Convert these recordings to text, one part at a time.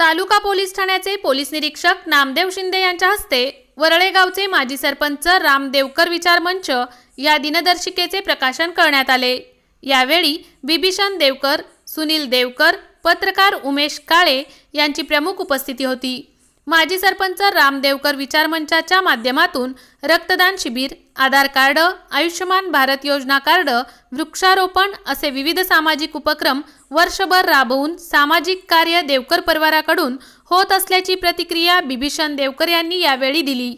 तालुका police ठाण्याचे police निरीक्षक नामदेव शिंदे यांच्या हस्ते वरळेगावचे माजी सरपंच राम देवकर विचार मंच या दिनदर्शिकेचे प्रकाशन करण्यात आले. यावेळी बिभीषण देवकर सुनील देवकर पत्रकार उमेश काळे यांची प्रमुख उपस्थिती होती. माजी सरपंच रामदेवकर विचार मंचाच्या माध्यमातून रक्तदान शिबिर आधार कार्ड आयुष्यमान भारत योजना कार्ड वृक्षारोपण असे विविध सामाजिक उपक्रम वर्षभर राबवून सामाजिक कार्य देवकर परिवाराकडून होत असल्याची प्रतिक्रिया बिभीषण देवकर यांनी यावेळी दिली.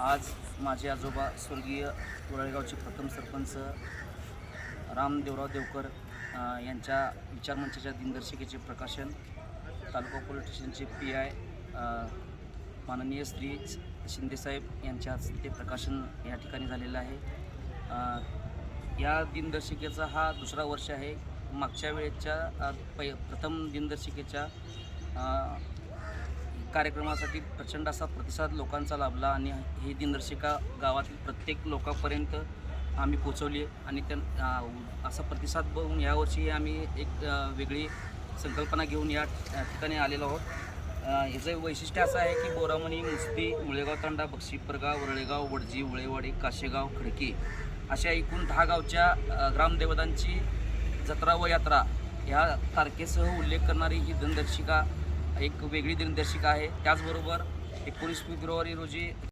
आज माझे आजोबा स्वर्गीय वरळगावचे प्रथम सरपंच रामदेवराव देवकर यांच्या विचारमंचाच्या दिनदर्शिकेचे प्रकाशन तालुका पोलीस स्टेशनचे पी आय माननीय श्री शिंदेसाहेब यांच्या हस्ते प्रकाशन या ठिकाणी झालेलं आहे. या दिनदर्शिकेचा हा दुसरा वर्ष आहे. मागच्या वेळेच्या पै प्रथम दिनदर्शिकेच्या कार्यक्रमासाठी प्रचंड असा प्रतिसाद लोकांचा लाभला आणि ही दिनदर्शिका गावातील प्रत्येक लोकांपर्यंत आम्ही पोचवली आणि त्या असा प्रतिसाद बघून यावर्षी आम्ही एक वेगळी संकल्पना घेऊन या ठिकाणी आलेलो आहोत. याचं वैशिष्ट्य असं आहे की बोरामणी मुस्ती मुळेगाव तांडा बक्षीपरगाव वरळेगाव वडजी उळेवाडी काशेगाव खडकी अशा एकूण दहा गावच्या ग्रामदेवतांची जत्रा व यात्रा ह्या तारखेसह उल्लेख करणारी ही दिनदर्शिका एक वेगळी दिनदर्शिका आहे. त्याचबरोबर एकोणीस फेब्रुवारी रोजी